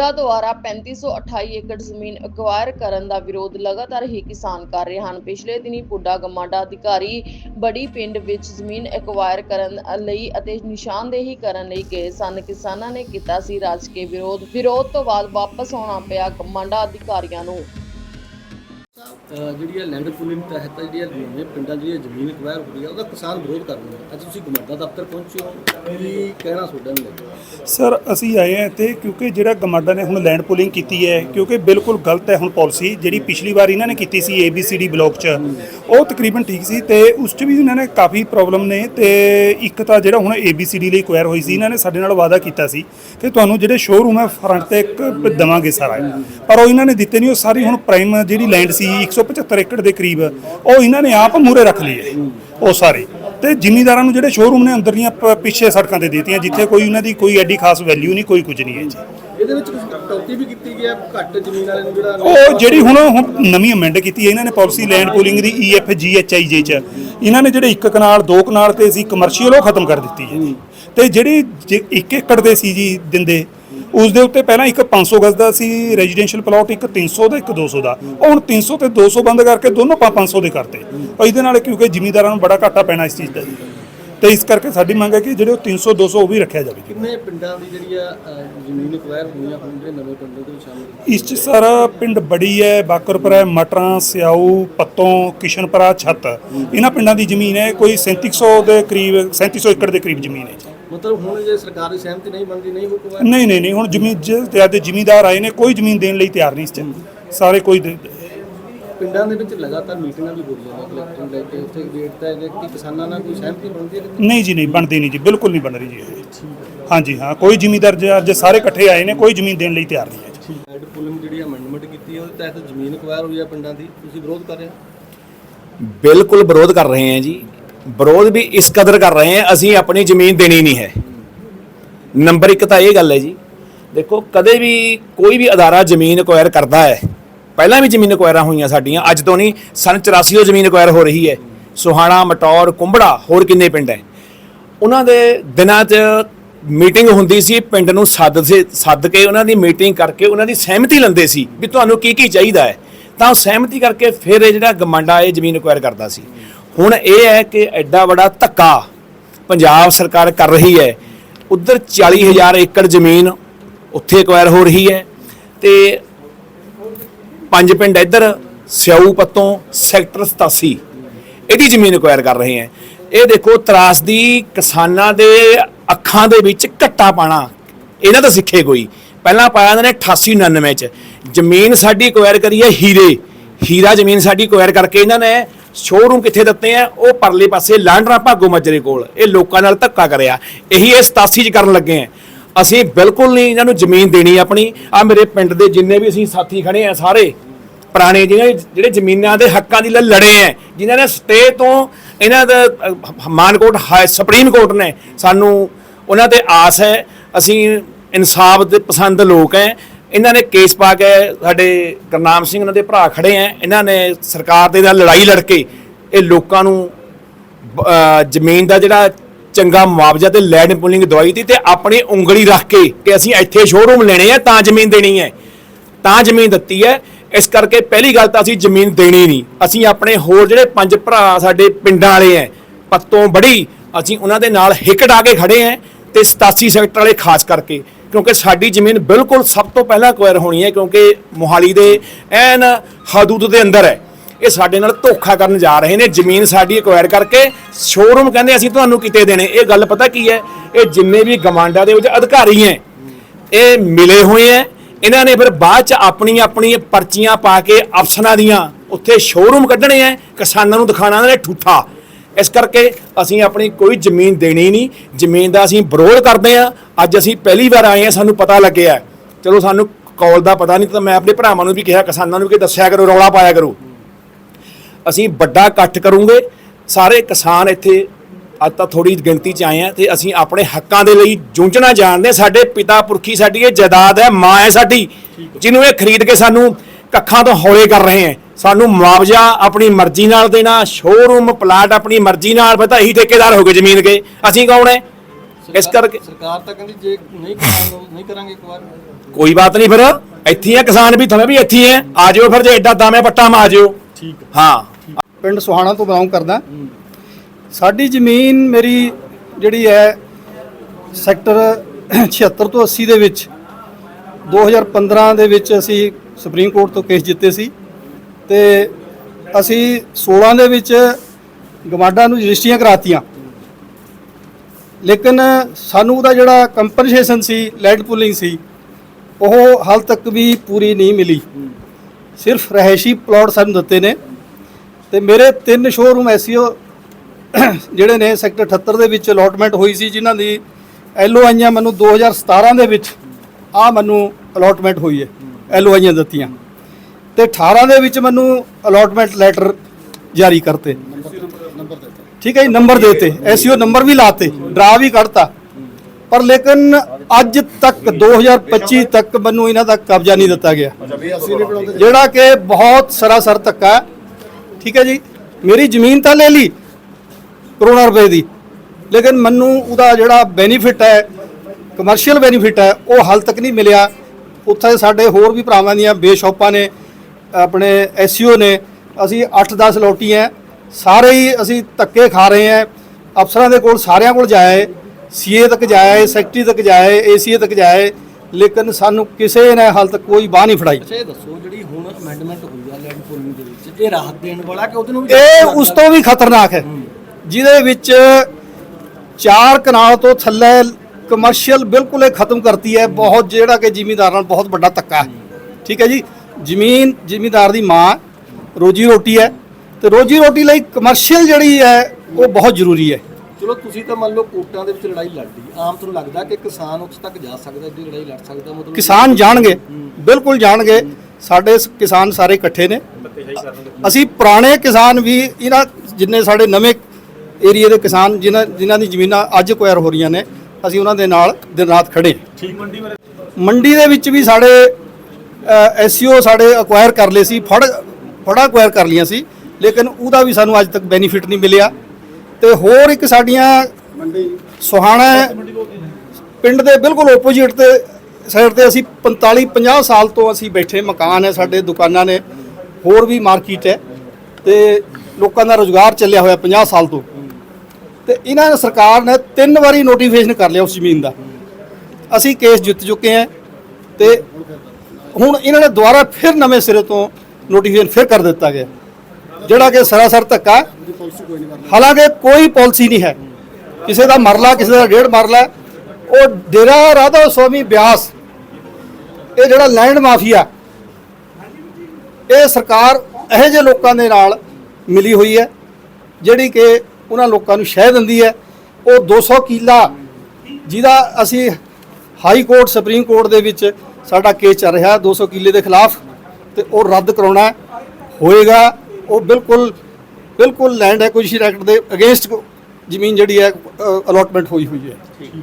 ਪੁੱਡਾ ਦੁਆਰਾ 3528 ਏਕੜ ਜ਼ਮੀਨ ਅਕਵਾਇਰ ਕਰਨ ਦਾ ਵਿਰੋਧ ਲਗਾਤਾਰ ਹੀ ਕਿਸਾਨ ਕਰ ਰਹੇ ਹਨ। ਪਿਛਲੇ ਦਿਨੀ ਪੁੱਡਾ ਗਮਾਡਾ ਅਧਿਕਾਰੀ ਬੜੀ ਪਿੰਡ ਵਿੱਚ ਜ਼ਮੀਨ ਅਕਵਾਇਰ ਕਰਨ ਲਈ ਅਤੇ ਨਿਸ਼ਾਨਦੇਹੀ ਕਰਨ ਲਈ ਗਏ ਸਨ। ਕਿਸਾਨਾਂ ਨੇ ਕੀਤਾ ਸੀ ਰਾਜ ਕੇ ਵਿਰੋਧ। ਵਿਰੋਧ ਤੋਂ ਬਾਅਦ ਵਾਪਸ ਆਉਣਾ ਪਿਆ ਗਮਾਡਾ ਅਧਿਕਾਰੀਆਂ ਨੂੰ। ਜਿਹੜੀ ਹੈ ਲੈਂਡ ਪੂਲਿੰਗ ਤਹਿਤ ਜਿਹੜੀ ਹੈ ਨਵੇਂ ਪਿੰਡਾਂ ਜਿਹੜੀ ਜ਼ਮੀਨ ਅਕਵਾਇਰ ਹੋ ਰਹੀ ਹੈ ਉਹਦਾ ਕਿਸਾਨ ਵਿਰੋਧ ਕਰ ਰਹੇ ਨੇ ਅੱਜ ਤੁਸੀਂ ਗਮੱਦਾ ਦਫ਼ਤਰ ਪਹੁੰਚੇ ਹੋ। ਕੀ ਕਹਿਣਾ ਤੁਹਾਡਾ ਨੂੰ ਸਰ, ਅਸੀਂ ਆਏ ਹਾਂ ਇੱਥੇ ਕਿਉਂਕਿ ਜਿਹੜਾ ਗਮਾਡਾ ਨੇ ਹੁਣ ਲੈਂਡ ਪੂਲਿੰਗ ਕੀਤੀ ਹੈ, ਕਿਉਂਕਿ ਬਿਲਕੁਲ ਗਲਤ ਹੈ ਹੁਣ ਪਾਲਿਸੀ, ਜਿਹੜੀ ਪਿਛਲੀ ਵਾਰ ਇਹਨਾਂ ਨੇ ਕੀਤੀ ਸੀ ABCD ਬਲਾਕ 'ਚ, ਉਹ ਤਕਰੀਬਨ ਠੀਕ ਸੀ ਤੇ ਉਸ 'ਚ ਵੀ ਇਹਨਾਂ ਨੇ ਕਾਫੀ ਪ੍ਰੋਬਲਮ ਨੇ ਤੇ ਇੱਕ ਤਾਂ ਜਿਹੜਾ ਹੁਣ ABCD ਲਈ ਕੁਐਰ ਹੋਈ ਸੀ, ਇਹਨਾਂ ਨੇ ਸਾਡੇ ਨਾਲ ਵਾਅਦਾ ਕੀਤਾ ਸੀ ਕਿ ਤੁਹਾਨੂੰ ਜਿਹੜੇ ਸ਼ੋਰੂਮ ਹੈ ਫਰੰਟ ਤੇ ਇੱਕ ਦਵਾਂਗੇ ਸਾਰਾ। ਪਰ ਉਹ ਇਹਨਾਂ ਨੇ ਦਿੱਤੇ ਨਹੀਂ ਉਹ ਸਾਰੀ ਹੁਣ ਪ੍ਰਾਈਮ ਜਿਹੜੀ ਲੈਂਡ ਸੀ 175 ਏਕੜ ਦੇ ਕਰੀਬ ਉਹ ਇਹਨਾਂ ਨੇ ਆਪ ਮੂਰੇ ਰੱਖ ਲਈ ਹੈ ਉਹ ਸਾਰੇ। ਤੇ ਜ਼ਿਮੀਂਦਾਰਾਂ ਨੂੰ ਜਿਹੜੇ ਸ਼ੋਰੂਮ ਨੇ ਅੰਦਰਲੀਆਂ ਪ- ਪਿੱਛੇ ਸੜਕਾਂ ਤੇ ਦਿੱਤੀਆਂ ਜਿੱਥੇ ਕੋਈ ਉਹਨਾਂ ਦੀ ਕੋਈ ਐਡੀ ਖਾਸ ਵੈਲਿਊ ਨਹੀਂ ਕੋਈ ਕੁਝ ਨਹੀਂ ਹੈ ਜੀ। ਇਹਦੇ ਵਿੱਚ ਕੁਝ ਕਟੌਤੀ ਵੀ ਕੀਤੀ ਗਈ ਹੈ ਘੱਟ ਜ਼ਮੀਨ ਵਾਲੇ ਨੂੰ ਜਿਹੜਾ ਉਹ ਜਿਹੜੀ ਹੁਣ ਹੁਣ ਨਵੀਂ ਅਮੈਂਡ ਕੀਤੀ ਹੈ ਇਹਨਾਂ ਨੇ ਪਾਲਿਸੀ ਲੈਂਡ ਪੂਲਿੰਗ ਦੀ E EFGHIJ ਚ। ਇਹਨਾਂ ਨੇ ਜਿਹੜੇ ਇੱਕ ਕਨਾਲ ਦੋ ਕਨਾਲ ਤੇ ਸੀ ਕਮਰਸ਼ੀਅਲ ਉਹ ਖਤਮ ਕਰ ਦਿੱਤੀ ਹੈ ਜੀ। ਤੇ ਜਿਹੜੀ 1 ਏਕੜ ਦੇ ਸੀ ਜੀ ਦਿੰਦੇ ਉਸ ਦੇ ਉੱਤੇ ਪਹਿਲਾਂ ਇੱਕ 500 ਗਜ਼ ਦਾ ਸੀ ਰੈਜ਼ੀਡੈਂਸ਼ੀਅਲ ਪਲਾਟ ਇੱਕ 300 ਦਾ ਇੱਕ 200 ਦਾ। ਉਹ ਹੁਣ 300 ਤੇ 200 ਬੰਦ ਕਰਕੇ ਦੋਨੋਂ ਪਾ 500 ਦੇ ਕਰਤੇ। ਇਹਦੇ ਨਾਲ ਕਿਉਂਕਿ ਜ਼ਿਮੀਂਦਾਰਾਂ ਨੂੰ ਬੜਾ ਘਾਟਾ ਪੈਣਾ ਇਸ ਚੀਜ਼ ਦਾ ਜੀ। ਤੇ ਇਸ ਕਰਕੇ ਸਾਡੀ ਮੰਗ ਹੈ ਕਿ ਜਿਹੜੇ ਉਹ 300 200 ਉਹ ਵੀ ਰੱਖਿਆ ਜਾਵੇ ਕਿੰਨੇ ਪਿੰਡਾਂ ਦੀ ਜਿਹੜੀ ਅਹ, ਜ਼ਮੀਨ ਅਕਵਾਇਰ ਹੋਈਆਂ ਜਿਹੜੇ ਨਵੇਂ ਪਿੰਡਾਂ ਦੇ ਵਿੱਚ ਸ਼ਾਮਿਲ? ਇਸ ਚ ਸਾਰਾ ਪਿੰਡ ਬੜੀ ਹੈ ਬਾਕਰਪੁਰਾ ਹੈ ਮਟਰਾਂ ਸਿਆਊ ਪੱਤੋਂ ਕਿਸ਼ਨਪੁਰਾ ਛੱਤ। ਇਹਨਾਂ ਪਿੰਡਾਂ ਦੀ ਜ਼ਮੀਨ ਹੈ ਕੋਈ 3700 ਦੇ ਕਰੀਬ 3700 ਏਕੜ ਦੇ ਕਰੀਬ ਜ਼ਮੀਨ ਹੈ ਮਤਲਬ ਹੁਣ ਜੇ ਸਰਕਾਰ ਦੀ ਸਹਿਮਤੀ ਨਹੀਂ ਬਣਦੀ ਨਹੀਂ ਹੋ ਅਕਵਾਇਰ ਨਹੀਂ ਨਹੀਂ ਨਹੀਂ ਹੁਣ ਜ਼ਮੀਨ ਜ਼ਿਆਦਾ ਜ਼ਿਮੀਂਦਾਰ ਆਏ ਨੇ ਕੋਈ ਜ਼ਮੀਨ ਦੇਣ ਲਈ ਤਿਆਰ ਨਹੀਂ ਇਸ ਚ ਸਾਰੇ ਕੋਈ ਦੇ- ਪਿੰਡਾਂ ਦੇ ਵਿੱਚ ਲਗਾਤਾਰ ਮੀਟਿੰਗਾਂ ਵੀ ਹੋ ਰਹੀਆਂ ਨੇ ਕਲੈਕਟਰ ਲੈ ਕੇ ਉੱਥੇ ਡੇਟ ਤੈਅ ਹੈ ਕਿ ਕਿਸਾਨਾਂ ਨਾਲ ਕੋਈ ਸਹਿਮਤੀ ਬਣਦੀ ਹੈ ਕਿ ਨਹੀਂ ਜੀ ਨਹੀਂ ਬਣਦੀ ਨਹੀਂ ਜੀ ਬਿਲਕੁਲ ਨਹੀਂ ਬਣ ਰਹੀ ਜੀ ਇਹ। ਹਾਂਜੀ ਹਾਂ ਕੋਈ ਜ਼ਿਮੀਂਦਾਰ ਜੇ ਅੱਜ ਸਾਰੇ ਇਕੱਠੇ ਆਏ ਨੇ ਕੋਈ ਜ਼ਮੀਨ ਦੇਣ ਲਈ ਤਿਆਰ ਨਹੀਂ ਹੈ ਜੀ। ਲੈਂਡ ਪੂਲਿੰਗ ਜਿਹੜੀ ਅਮੈਂਡਮੈਂਟ ਕੀਤੀ ਹੈ ਉਹਦੇ ਤਹਿਤ ਜ਼ਮੀਨ ਅਕਵਾਇਰ ਹੋਈ ਹੈ ਪਿੰਡਾਂ ਦੀ ਤੁਸੀਂ ਵਿਰੋਧ ਕਰ ਰਹੇ ਹੋ? ਬਿਲਕੁਲ ਵਿਰੋਧ ਕਰ ਰਹੇ ਹਾਂ ਜੀ। ਵਿਰੋਧ ਵੀ ਇਸ ਕਦਰ ਕਰ ਰਹੇ ਹਾਂ, ਅਸੀਂ ਆਪਣੀ ਜ਼ਮੀਨ ਦੇਣੀ ਨਹੀਂ ਹੈ। ਨੰਬਰ 1 ਤਾਂ ਇਹ ਗੱਲ ਹੈ ਜੀ, ਦੇਖੋ ਕਦੇ ਵੀ ਕੋਈ ਵੀ ਅਦਾਰਾ ਜ਼ਮੀਨ ਅਕਵਾਇਰ ਕਰਦਾ ਹੈ, ਪਹਿਲਾਂ ਵੀ ਜ਼ਮੀਨ ਅਕਵਾਇਰਾਂ ਹੋਈਆਂ ਸਾਡੀਆਂ, ਅੱਜ ਤੋਂ ਨਹੀਂ, ਸਨ 84 ਤੋਂ ਜ਼ਮੀਨ ਅਕਵਾਇਰ ਹੋ ਰਹੀ ਹੈ। ਸੁਹਾਣਾ, ਮਟੌਰ, ਕੁੰਬੜਾ, ਹੋਰ ਕਿੰਨੇ ਪਿੰਡ ਹੈ। ਉਹਨਾਂ ਦੇ ਦਿਨਾਂ 'ਚ ਮੀਟਿੰਗ ਹੁੰਦੀ ਸੀ, ਪਿੰਡ ਨੂੰ ਸੱਦ ਸੇ, ਸੱਦ ਕੇ ਉਹਨਾਂ ਦੀ ਮੀਟਿੰਗ ਕਰਕੇ ਉਹਨਾਂ ਦੀ ਸਹਿਮਤੀ ਲੈਂਦੇ ਸੀ ਵੀ ਤੁਹਾਨੂੰ ਕੀ ਕੀ ਚਾਹੀਦਾ ਹੈ। ਤਾਂ ਉਹ ਸਹਿਮਤੀ ਕਰਕੇ ਫਿਰ ਇਹ ਜਿਹੜਾ ਗਮੰਡਾ, ਇਹ ਜ਼ਮੀਨ ਅਕਵਾਇਰ ਕਰਦਾ ਸੀ। ਹੁਣ ਇਹ ਹੈ ਕਿ ਐਡਾ ਵੱਡਾ ਧੱਕਾ ਪੰਜਾਬ ਸਰਕਾਰ ਕਰ ਰਹੀ ਹੈ। ਉਧਰ 40000 ਏਕੜ ਜ਼ਮੀਨ ਉੱਥੇ ਅਕਵਾਇਰ ਹੋ ਰਹੀ ਹੈ ਤੇ ਪੰਜ ਪਿੰਡ ਇੱਧਰ ਸਿਆਊ ਪੱਤੋਂ ਸੈਕਟਰ 87 ਇਹਦੀ ਜ਼ਮੀਨ ਅਕਵਾਇਰ ਕਰ ਰਹੇ ਹੈ। ਇਹ ਦੇਖੋ ਤਰਾਸਦੀ ਕਿਸਾਨਾਂ ਦੇ ਅੱਖਾਂ ਦੇ ਵਿੱਚ ਘੱਟਾ ਪਾਣਾ, ਇਹਨਾਂ ਤੋਂ ਸਿੱਖੇ ਕੋਈ। ਪਹਿਲਾਂ ਪਾਇਆ ਇਹਨਾਂ ਨੇ 88 99 ਚ। ਜ਼ਮੀਨ ਸਾਡੀ ਅਕਵਾਇਰ ਕਰੀ ਹੈ ਹੀਰੇ। ਹੀਰਾ ਜ਼ਮੀਨ ਸਾਡੀ ਅਕਵਾਇਰ ਕਰਕੇ ਇਹਨਾਂ ਨੇ ਸ਼ੋਰੂਮ ਕਿੱਥੇ ਦਿੱਤੇ ਆ? ਉਹ ਪਰਲੇ ਪਾਸੇ ਲਾਂਡਰਾ ਭਾਗੋ ਮੱਜਰੇ ਕੋਲ। ਇਹ ਲੋਕਾਂ ਨਾਲ ਧੱਕਾ ਕਰਿਆ। ਇਹੀ ਇਹ 87 ਚ ਕਰਨ ਲੱਗੇ ਆ। ਅਸੀਂ ਬਿਲਕੁਲ ਨਹੀਂ ਇਹਨਾਂ ਨੂੰ ਜ਼ਮੀਨ ਦੇਣੀ ਆਪਣੀ। ਆ ਮੇਰੇ ਪਿੰਡ ਦੇ ਜਿੰਨੇ ਵੀ ਅਸੀਂ ਸਾਥੀ ਖੜੇ ਆ ਸਾਰੇ, ਪੁਰਾਣੇ ਜਿਹੜੇ ਜਿਹੜੇ ਜ਼ਮੀਨਾਂ ਦੇ ਹੱਕਾਂ ਦੀ ਲੜੇ ਐ ਜਿਨ੍ਹਾਂ ਨੇ ਸਟੇ ਤੋਂ ਇਹਨਾਂ ਦਾ ਮਾਨਕੋਟ ਹਾਈ, ਸੁਪਰੀਮ ਕੋਰਟ ਨੇ ਸਾਨੂੰ ਉਹਨਾਂ ਤੇ ਆਸ ਹੈ। ਅਸੀਂ ਇਨਸਾਫ ਦੇ ਪਸੰਦ ਲੋਕ ਹੈ। ਇਹਨਾਂ ਨੇ ਕੇਸ ਪਾ ਕੇ ਸਾਡੇ ਗੁਰਨਾਮ ਸਿੰਘ ਉਹਨਾਂ ਦੇ ਭਰਾ ਖੜੇ ਐ, ਇਹਨਾਂ ਨੇ ਸਰਕਾਰ ਦੇ ਨਾਲ ਲੜਾਈ ਲੜ ਕੇ ਇਹ ਲੋਕਾਂ ਨੂੰ ਜ਼ਮੀਨ ਦਾ ਜਿਹੜਾ ਚੰਗਾ ਮੁਆਵਜ਼ਾ ਤੇ ਲੈਂਡ ਪੂਲਿੰਗ ਦਵਾਈ ਤੀ ਤੇ ਆਪਣੀ ਉਂਗਲੀ ਰੱਖ ਕੇ ਕਿ ਅਸੀਂ ਇੱਥੇ ਸ਼ੋਰੂਮ ਲੈਣੇ ਆ ਤਾਂ ਜ਼ਮੀਨ ਦੇਣੀ ਹੈ ਤਾਂ ਜ਼ਮੀਨ ਦਿੱਤੀ ਹੈ ਇਸ ਕਰਕੇ ਪਹਿਲੀ ਗੱਲ ਤਾਂ ਅਸੀਂ ਜ਼ਮੀਨ ਦੇਣੀ ਨਹੀਂ। ਅਸੀਂ ਆਪਣੇ ਹੋਰ ਜਿਹੜੇ ਪੰਜ ਭਰਾ ਸਾਡੇ ਪਿੰਡਾਂ ਵਾਲੇ ਐ, ਪੱਤੋਂ ਬੜੀ, ਅਸੀਂ ਉਹਨਾਂ ਦੇ ਨਾਲ ਹਿੱਕ ਡਾ ਕੇ ਖੜੇ ਐ ਤੇ 87 ਸੈਕਟਰ ਵਾਲੇ ਖਾਸ ਕਰਕੇ। ਕਿਉਂਕਿ ਸਾਡੀ ਜ਼ਮੀਨ ਬਿਲਕੁਲ ਸਭ ਤੋਂ ਪਹਿਲਾਂ ਅਕਵਾਇਰ ਹੋਣੀ ਹੈ, ਕਿਉਂਕਿ ਮੋਹਾਲੀ ਦੇ ਐਨ ਹਦੂਦ ਦੇ ਅੰਦਰ ਹੈ। ਇਹ ਸਾਡੇ ਨਾਲ ਧੋਖਾ ਕਰਨ ਜਾ ਰਹੇ ਨੇ। ਜ਼ਮੀਨ ਸਾਡੀ ਅਕਵਾਇਰ ਕਰਕੇ ਸ਼ੋਰੂਮ ਕਹਿੰਦੇ ਅਸੀਂ ਤੁਹਾਨੂੰ ਕਿਤੇ ਦੇਣੇ। ਇਹ ਗੱਲ ਪਤਾ ਕੀ ਹੈ? ਇਹ ਜਿੰਨੇ ਵੀ ਗਮਾਂਡਾ ਦੇ ਵਿੱਚ ਅਧਿਕਾਰੀ ਹੈ। ਇਹ ਮਿਲੇ ਹੋਏ ਐ ਇਹਨਾਂ ਨੇ ਫਿਰ ਬਾਅਦ ਚ ਆਪਣੀ ਆਪਣੀ ਪਰਚੀਆਂ ਪਾ ਕੇ ਅਫਸਰਾਂ ਦੀਆਂ ਉੱਥੇ ਸ਼ੋਰੂਮ ਕੱਢਣੇ ਐ ਕਿਸਾਨਾਂ ਨੂੰ ਦਿਖਾਣਾ ਇਹਨਾਂ ਨੇ ਠੂਠਾ। ਇਸ ਕਰਕੇ ਅਸੀਂ ਆਪਣੀ ਕੋਈ ਜ਼ਮੀਨ ਦੇਣੀ ਨਹੀਂ। ਜ਼ਮੀਨ ਦਾ ਅਸੀਂ ਵਿਰੋਧ ਕਰਦੇ ਆ ਅੱਜ ਅਸੀਂ ਪਹਿਲੀ ਵਾਰ ਆਏ ਆ ਸਾਨੂੰ ਪਤਾ ਲੱਗਿਆ। ਚਲੋ ਸਾਨੂੰ ਕੌਲ ਦਾ ਪਤਾ ਨਹੀਂ ਤਾਂ ਮੈਂ ਆਪਣੇ ਭਰਾਵਾਂ ਨੂੰ ਵੀ ਕਿਹਾ ਕਿਸਾਨਾਂ ਨੂੰ ਵੀ ਕਿ ਦੱਸਿਆ ਕਰੋ ਰੌਲਾ ਪਾਇਆ ਕਰੋ। ਅਸੀਂ ਵੱਡਾ ਇਕੱਠ ਕਰੂੰਗੇ। ਸਾਰੇ ਕਿਸਾਨ ਇੱਥੇ ਅੱਜ ਤਾਂ ਥੋੜੀ ਗਿਣਤੀ ਚ ਆਏ ਆ ਤੇ ਅਸੀਂ ਆਪਣੇ ਹੱਕਾਂ ਦੇ ਲਈ ਜੂਝਣਾ ਜਾਣਦੇ। ਸਾਡੇ ਪਿਤਾ ਪੁਰਖੀ ਸਾਡੀ ਇਹ ਜਾਇਦਾਦ ਹੈ ਮਾਂ ਹੈ ਸਾਡੀ ਜਿਹਨੂੰ ਇਹ ਖਰੀਦ ਕੇ ਸਾਨੂੰ ਕੱਖਾਂ ਤੋਂ ਹੌਲੇ ਕਰ ਰਹੇ ਹੈ। ਸਾਨੂੰ ਮੁਆਵਜ਼ਾ ਆਪਣੀ ਮਰਜ਼ੀ ਨਾਲ ਦੇਣਾ ਸ਼ੋਰੂਮ ਪਲਾਟ ਆਪਣੀ ਮਰਜ਼ੀ ਨਾਲ ਪਤਾ ਇਹੀ ਠੇਕੇਦਾਰ ਹੋ ਗਏ ਜ਼ਮੀਨ ਕੇ। ਅਸੀਂ ਕੌਣ ਹੈ ਇਸ ਕਰਕੇ ਸਰਕਾਰ ਤਾਂ ਕਹਿੰਦੀ ਜੇ ਨਹੀਂ ਕਰਾਂਗੇ ਨਹੀਂ ਕਰਾਂਗੇ ਇੱਕ ਵਾਰ। ਕੋਈ ਬਾਤ ਨਹੀਂ ਫਿਰ। ਇੱਥੇ ਹੀ ਆ ਕਿਸਾਨ ਵੀ ਤੁਹਾਨੂੰ ਵੀ ਇੱਥੇ ਹੀ ਹੈ ਆ ਜਾਓ ਫਿਰ ਜੇ ਐਡਾ ਦਾਮੇ ਪੱਟਾ ਮਾ ਜਾਓ। ਠੀਕ ਹਾਂ। ਪਿੰਡ ਸੁਹਾਣਾ ਤੋਂ ਬਿਲੋਂਗ ਕਰਦਾ। ਸਾਡੀ ਜ਼ਮੀਨ ਮੇਰੀ ਜਿਹੜੀ ਹੈ ਸੈਕਟਰ 76 ਤੋਂ 80 ਦੇ ਵਿੱਚ 2015 ਦੇ ਵਿੱਚ ਅਸੀਂ ਸੁਪਰੀਮ ਕੋਰਟ ਤੋਂ ਕੇਸ ਜਿੱਤੇ ਸੀ। ਤੇ ਅਸੀਂ 16 ਦੇ ਵਿੱਚ ਗਵਾਂਡਾਂ ਨੂੰ ਰਜਿਸਟਰੀਆਂ ਕਰਾਤੀਆਂ। ਲੇਕਿਨ ਸਾਨੂੰ ਉਹਦਾ ਜਿਹੜਾ ਕੰਪਨਸੇਸ਼ਨ ਸੀ ਲੈਡ ਪੁਲਿੰਗ ਸੀ, ਉਹ ਹਾਲ ਤੱਕ ਵੀ ਪੂਰੀ ਨਹੀਂ ਮਿਲੀ। ਸਿਰਫ ਰਹਿਸ਼ੀ ਪਲਾਟ ਸਾਨੂੰ ਦਿੱਤੇ ਨੇ ਤੇ ਮੇਰੇ ਤਿੰਨ ਸ਼ੋਰੂਮ ਐਸੀਓ ਜਿਹੜੇ ਨੇ ਸੈਕਟਰ 78 ਦੇ ਵਿੱਚ ਅਲੋਟਮੈਂਟ ਹੋਈ ਸੀ, ਜਿਨ੍ਹਾਂ ਦੀ ਐਲਓ ਆਈਆਂ ਮੈਨੂੰ 2017 ਦੇ ਵਿੱਚ ਆ ਮੈਨੂੰ ਅਲੋਟਮੈਂਟ ਹੋਈ ਹੈ ਐਲਓ ਆਈਆਂ ਦਿੱਤੀਆਂ। ਤੇ 18 ਦੇ ਵਿੱਚ ਮੈਨੂੰ ਅਲੋਟਮੈਂਟ ਲੈਟਰ ਜਾਰੀ ਕਰਤੇ। ਠੀਕ ਹੈ ਜੀ ਨੰਬਰ ਦੇਤੇ। ਐਸਈਓ ਨੰਬਰ ਵੀ ਲਾਤੇ, ਡਰਾ ਵੀ ਕੱਢਤਾ। ਪਰ ਲੇਕਿਨ ਅੱਜ ਤੱਕ 2025 ਤੱਕ ਮੈਨੂੰ ਇਹਨਾਂ ਦਾ ਕਬਜ਼ਾ ਨਹੀਂ ਦਿੱਤਾ ਗਿਆ। ਜਿਹੜਾ ਕਿ ਬਹੁਤ ਸਰਾਸਰ ਧੱਕਾ ਠੀਕ ਹੈ ਜੀ, ਮੇਰੀ ਜ਼ਮੀਨ ਤਾਂ ਲੈ ਲਈ, ਕਰੋੜਾਂ ਰੁਪਏ ਦੀ। ਲੇਕਿਨ ਮੈਨੂੰ ਉਹਦਾ ਜਿਹੜਾ ਬੈਨੀਫਿਟ ਹੈ ਕਮਰਸ਼ੀਅਲ ਬੈਨੀਫਿਟ ਹੈ, ਉਹ ਹਾਲ ਤੱਕ ਨਹੀਂ ਮਿਲਿਆ। ਉੱਥੇ ਸਾਡੇ ਹੋਰ ਵੀ ਭਰਾਵਾਂ ਦੀਆਂ ਬੇਸ਼ੌਪਾਂ ਨੇ ਆਪਣੇ ਐਸਈਓ ਨੇ ਅਸੀਂ 8-10 ਲੋਟੀਆਂ ਸਾਰੇ ਹੀ ਅਸੀਂ ਧੱਕੇ ਖਾ ਰਹੇ ਹਾਂ ਅਫਸਰਾਂ ਦੇ ਕੋਲ ਸਾਰਿਆਂ ਕੋਲ ਜਾਏ ਸੀਏ ਤੱਕ ਜਾਏ ਸੈਕਟਰੀ ਤੱਕ ਜਾਏ ਏਸੀਏ ਤੱਕ ਜਾਏ ਲੇਕਿਨ ਸਾਨੂੰ ਕਿਸੇ ਨੇ ਹਾਲ ਤੱਕ ਕੋਈ ਬਾਹ ਨਹੀਂ ਫੜਾਈ। ਅੱਛਾ ਇਹ ਦੱਸੋ ਜਿਹੜੀ ਹੁਣ ਅਮੈਂਡਮੈਂਟ ਹੋਈ ਆ ਲੈਂਡ ਪੂਲਿੰਗ ਦੇ ਵਿੱਚ ਇਹ ਰਾਹਤ ਦੇਣ ਵਾਲਾ ਕਿ ਉਹਦੇ ਨੂੰ ਵੀ ਇਹ ਉਸ ਤੋਂ ਵੀ ਖਤਰਨਾਕ ਹੈ ਜਿਹਦੇ ਵਿੱਚ ਚਾਰ ਕਨਾਲ ਤੋਂ ਥੱਲੇ ਕਮਰਸ਼ੀਅਲ ਬਿਲਕੁਲ ਇਹ ਖਤਮ ਕਰਤੀ ਹੈ ਬਹੁਤ ਜਿਹੜਾ ਕਿ ਜ਼ਿਮੀਂਦਾਰ ਨਾਲ ਬਹੁਤ ਵੱਡਾ ਧੱਕਾ ਹੈ। ਠੀਕ ਹੈ ਜੀ? ਜ਼ਮੀਨ ਜ਼ਿਮੀਂਦਾਰ ਦੀ ਮਾਂ ਰੋਜੀ ਰੋਟੀ ਹੈ। ਤੇ ਰੋਜੀ ਰੋਟੀ ਲਈ ਕਮਰਸ਼ੀਅਲ ਜਿਹੜੀ ਹੈ ਉਹ ਬਹੁਤ ਜ਼ਰੂਰੀ ਹੈ। ਚਲੋ ਤੁਸੀਂ ਤਾਂ ਮੰਨ ਲਓ ਕੋਰਟਾਂ ਦੇ ਵਿੱਚ ਲੜਾਈ ਲੜਦੀ ਆਮ ਤੁਹਾਨੂੰ ਲੱਗਦਾ ਕਿ ਕਿਸਾਨ ਉੱਥੇ ਤੱਕ ਜਾ ਸਕਦਾ ਏਡੀ ਲੜਾਈ ਲੜ ਸਕਦਾ ਮਤਲਬ ਕਿਸਾਨ ਜਾਣਗੇ। ਬਿਲਕੁਲ ਜਾਣਗੇ। ਸਾਡੇ ਕਿਸਾਨ ਸਾਰੇ ਇਕੱਠੇ ਨੇ। ਅਸੀਂ ਪੁਰਾਣੇ ਕਿਸਾਨ ਵੀ ਇਹਨਾਂ ਜਿੰਨੇ ਸਾਡੇ ਨਵੇਂ ਏਰੀਏ ਦੇ ਕਿਸਾਨ ਜਿਨ੍ਹਾਂ ਜਿਨ੍ਹਾਂ ਦੀ ਜ਼ਮੀਨਾਂ ਅੱਜ ਅਕਵਾਇਰ ਹੋ ਰਹੀਆਂ ਨੇ ਅਸੀਂ ਉਹਨਾਂ ਦੇ ਨਾਲ ਦਿਨ ਰਾਤ ਖੜੇ ਠੀਕ ਮੰਡੀ ਦੇ ਵਿੱਚ ਵੀ ਸਾਡੇ ਐਸਈਓ ਸਾਡੇ ਅਕਵਾਇਰ ਕਰ ਲਏ ਸੀ ਫੜ ਫੜਾ ਅਕਵਾਇਰ ਕਰ ਲਈਆਂ ਸੀ ਲੇਕਿਨ ਉਹਦਾ ਵੀ ਸਾਨੂੰ ਅੱਜ ਤੱਕ ਬੈਨੀਫਿਟ ਨਹੀਂ ਮਿਲਿਆ। ਤੇ ਹੋਰ ਇੱਕ ਸਾਡੀਆਂ ਸੁਹਾਣਾ ਪਿੰਡ ਦੇ ਬਿਲਕੁਲ ਓਪੋਜੀਟ ਤੇ ਸਾਈਡ ਤੇ ਅਸੀਂ 45 50 ਸਾਲ ਤੋਂ ਅਸੀਂ ਬੈਠੇ ਮਕਾਨ ਹੈ ਸਾਡੇ ਦੁਕਾਨਾਂ ਨੇ ਹੋਰ ਵੀ ਮਾਰਕੀਟ ਹੈ। ਤੇ ਲੋਕਾਂ ਦਾ ਰੋਜ਼ਗਾਰ ਚੱਲਿਆ ਹੋਇਆ 50 ਸਾਲ ਤੋਂ। ਤੇ ਇਹਨਾਂ ਨੇ ਸਰਕਾਰ ਨੇ ਤਿੰਨ ਵਾਰੀ ਨੋਟੀਫਿਕੇਸ਼ਨ ਕਰ ਲਿਆ ਉਸ ਜ਼ਮੀਨ ਦਾ। ਅਸੀਂ ਕੇਸ ਜਿੱਤ ਚੁੱਕੇ ਹਾਂ। ਤੇ ਹੁਣ ਇਹਨਾਂ ਨੇ ਦੁਬਾਰਾ ਫਿਰ ਨਵੇਂ ਸਿਰੇ ਤੋਂ ਨੋਟੀਫਿਕੇਸ਼ਨ ਫਿਰ ਕਰ ਦਿੱਤਾ ਗਿਆ। ਜਿਹੜਾ ਕਿ ਸਰਾਸਰ ਧੱਕਾ ਹਾਲਾਂਕਿ ਕੋਈ ਪਾਲਿਸੀ ਨਹੀਂ ਹੈ। ਕਿਸੇ ਦਾ ਮਰਲਾ ਕਿਸੇ ਦਾ ਡੇਢ ਮਰਲਾ ਉਹ ਡੇਰਾ ਰਾਧਾ ਸਵਾਮੀ ਬਿਆਸ, ਇਹ ਜਿਹੜਾ ਲੈਂਡ ਮਾਫੀਆ ਇਹ ਸਰਕਾਰ ਇਹੋ ਜਿਹੇ ਲੋਕਾਂ ਦੇ ਨਾਲ ਮਿਲੀ ਹੋਈ ਹੈ, ਜਿਹੜੀ ਕਿ ਉਹਨਾਂ ਲੋਕਾਂ ਨੂੰ ਸ਼ਹਿ ਦਿੰਦੀ ਹੈ। ਉਹ 200 ਕਿੱਲਾ, ਜਿਹਦਾ ਅਸੀਂ ਹਾਈ ਕੋਰਟ ਸੁਪਰੀਮ ਕੋਰਟ ਦੇ ਵਿੱਚ ਸਾਡਾ ਕੇਸ ਚੱਲ ਰਿਹਾ 200 ਕਿੱਲੇ ਦੇ ਖਿਲਾਫ ਤੇ ਉਹ ਰੱਦ ਕਰਾਉਣਾ। ਹੋਏਗਾ। ਉਹ ਬਿਲਕੁਲ ਬਿਲਕੁਲ ਲੈਂਡ ਐਕੁਜੀਸ਼ਨ ਐਕਟ ਦੇ ਅਗੇਂਸਟ ਜ਼ਮੀਨ ਜਿਹੜੀ ਹੈ ਅਲਾਟਮੈਂਟ ਹੋਈ ਹੋਈ ਹੈ। ਠੀਕ ਹੈ।